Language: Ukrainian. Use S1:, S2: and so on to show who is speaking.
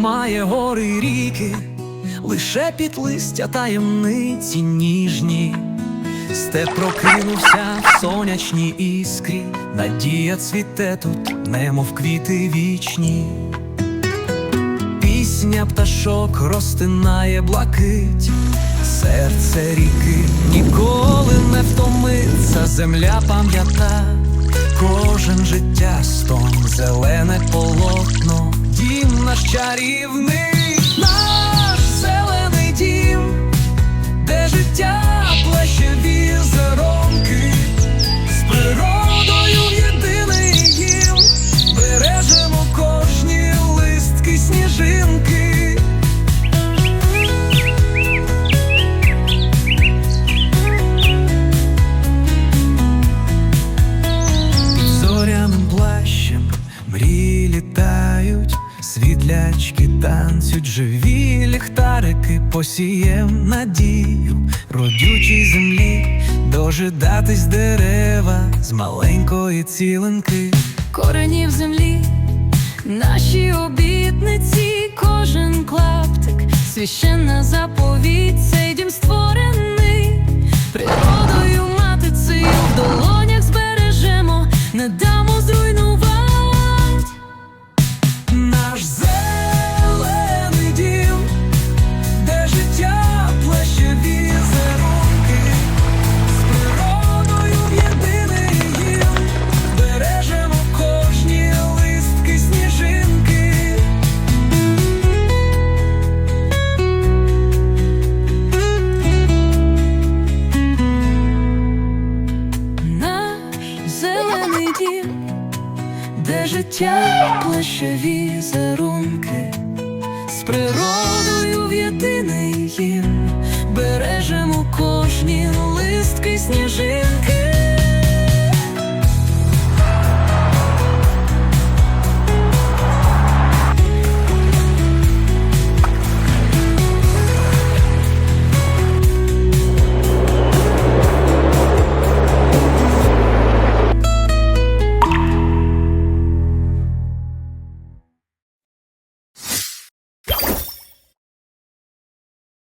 S1: знає гори й ріки, лише під листя таємниці ніжні. Степ прокинувся в сонячній іскрі, надія цвіте тут, немов квіти вічні. Пісня пташок розтинає блакить, серце ріки ніколи не втомиться, земля пам'ята, кожен життя стон, зелене полотно, дім наш чарівний, світлячки танцють, живі ліхтарики посієм надію, родючій землі дожидатись дерева з маленької цілинки.
S2: коренів землі, наші обітниці, кожен клаптик, священна заповідь, цей дім
S1: зелений де життя плеще візерунки, з природою в